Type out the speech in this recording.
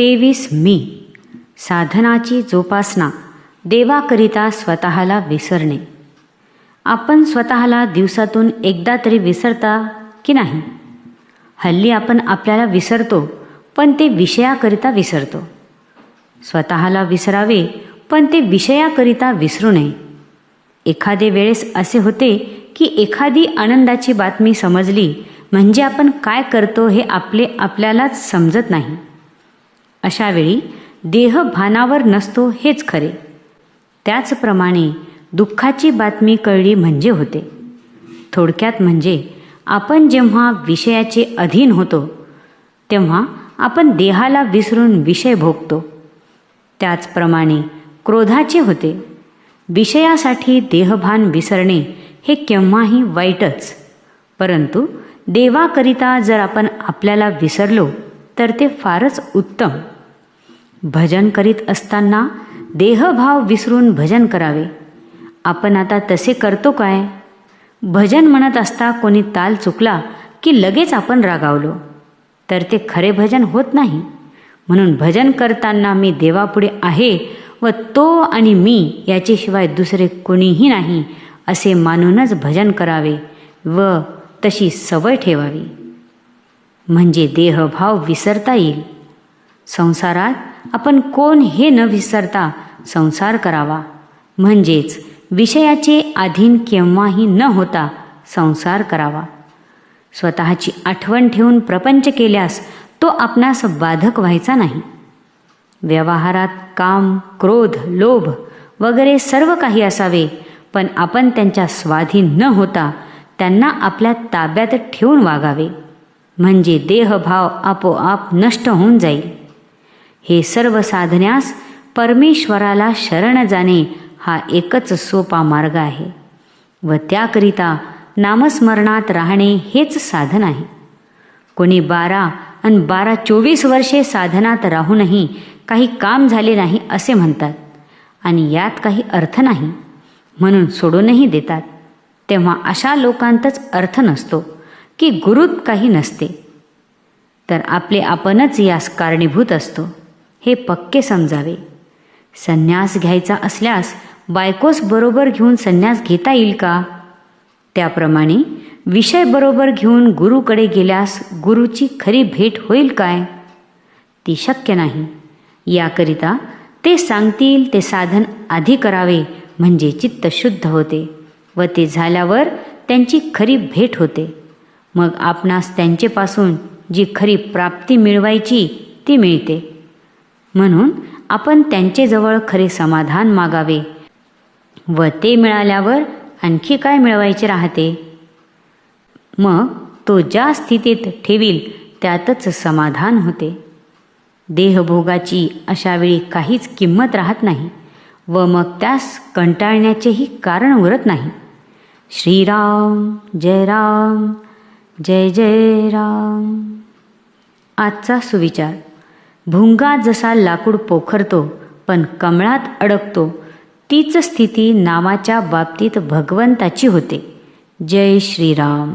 तेवीस मी. साधनाची जोपासना. देवाकरिता स्वतःला विसरणे. आपण स्वतःला दिवसातून एकदा तरी विसरता की नाही? हल्ली आपण आपल्याला विसरतो पण ते विषयाकरिता विसरतो. स्वतःला विसरावे पण ते विषयाकरिता विसरू नये. एखादे वेळेस असे होते की एखादी आनंदाची बातमी समजली म्हणजे आपण काय करतो हे आपले आपल्यालाच समजत नाही. अशावेळी देह भानावर नसतो हेच खरे. त्याचप्रमाणे दुःखाची बातमी कळली म्हणजे होते. थोडक्यात म्हणजे आपण जेव्हा विषयाचे अधीन होतो तेव्हा आपण देहाला विसरून विषय भोगतो. त्याचप्रमाणे क्रोधाचे होते. विषयासाठी देहभान विसरणे हे केव्हाही वाईटच. परंतु देवाकरिता जर आपण आपल्याला विसरलो तर ते फारच उत्तम. भजन करीत असताना देहभाव विसरून भजन करावे. आपण आता तसे करतो काय? भजन म्हणत असता कोणी ताल चुकला की लगेच आपण रागावलो. तर ते खरे भजन होत नाही. म्हणून भजन करताना मी देवापुढे आहे व तो आणि मी याच्याशिवाय दुसरे कोणीही नाही असे मानूनच भजन करावे व तशी सवय ठेवावी. म्हणजे देहभाव विसरता येईल. संसारात आपण कोण हे न विसरता संसार करावा. म्हणजेच विषयाचे अधीन केव्हाही न होता संसार करावा. स्वतःची आठवण ठेवून प्रपंच केल्यास तो आपणास बाधक व्हायचा नाही. व्यवहारात काम क्रोध लोभ वगैरे सर्व काही असावे पण आपण त्यांच्या स्वाधीन न होता त्यांना आपल्या ताब्यात ठेवून वागावे. म्हणजे देहभाव आपोआप नष्ट होऊन जाईल. हे सर्व साधण्यास परमेश्वराला शरण जाणे हा एकच सोपा मार्ग आहे व त्याकरिता नामस्मरणात राहणे हेच साधन आहे. कोणी बारा आणि बारा चोवीस वर्षे साधनात राहूनही काही काम झाले नाही असे म्हणतात आणि यात काही अर्थ नाही म्हणून सोडूनही देतात. तेव्हा अशा लोकांतच अर्थ नसतो की गुरुत काही नसते. तर आपले आपणच यास कारणीभूत असतो. हे पक्के समजावे. संन्यास घ्यायचा असल्यास बायकोस बरोबर घेऊन संन्यास घेता येईल का? त्याप्रमाणे विषय बरोबर घेऊन गुरुकडे गेल्यास गुरुची खरी भेट होईल काय? ती शक्य नाही. याकरिता ते सांगतील ते साधन आधी करावे म्हणजे चित्त शुद्ध होते व ते झाल्यावर त्यांची खरी भेट होते. मग आपणास त्यांचेपासून जी खरी प्राप्ती मिळवायची ती मिळते. म्हणून आपण त्यांचेजवळ खरे समाधान मागावे व ते मिळाल्यावर आणखी काय मिळवायचे राहते? मग तो ज्या स्थितीत ठेवील त्यातच समाधान होते. देहभोगाची अशावेळी काहीच किंमत राहत नाही व मग त्यास कंटाळण्याचेही कारण उरत नाही. श्रीराम जय राम जय जय राम. आजचा सुविचार. भुंगा जसा लाकूड पोखरतो पण कमळात अडकतो तीच स्थिती नावाच्या बाबतीत भगवंताची होते. जय श्रीराम.